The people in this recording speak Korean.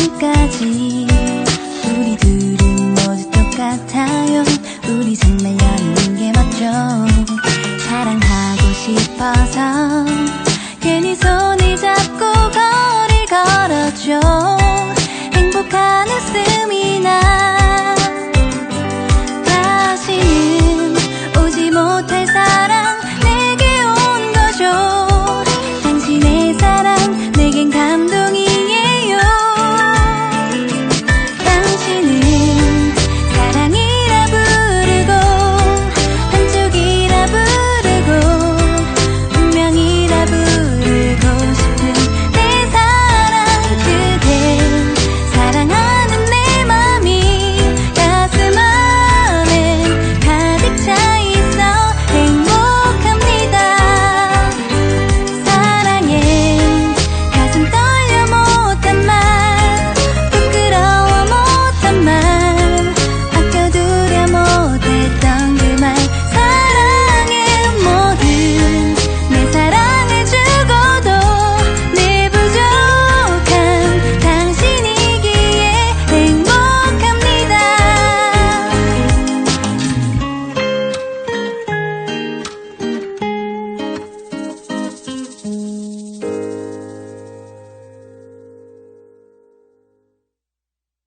지금까지 우리 둘은 모두 똑같아요. 우리 정말 연인 게 맞죠? 사랑하고 싶어서 괜히 손이 잡고 거리 걸어줘. 행복한 웃음이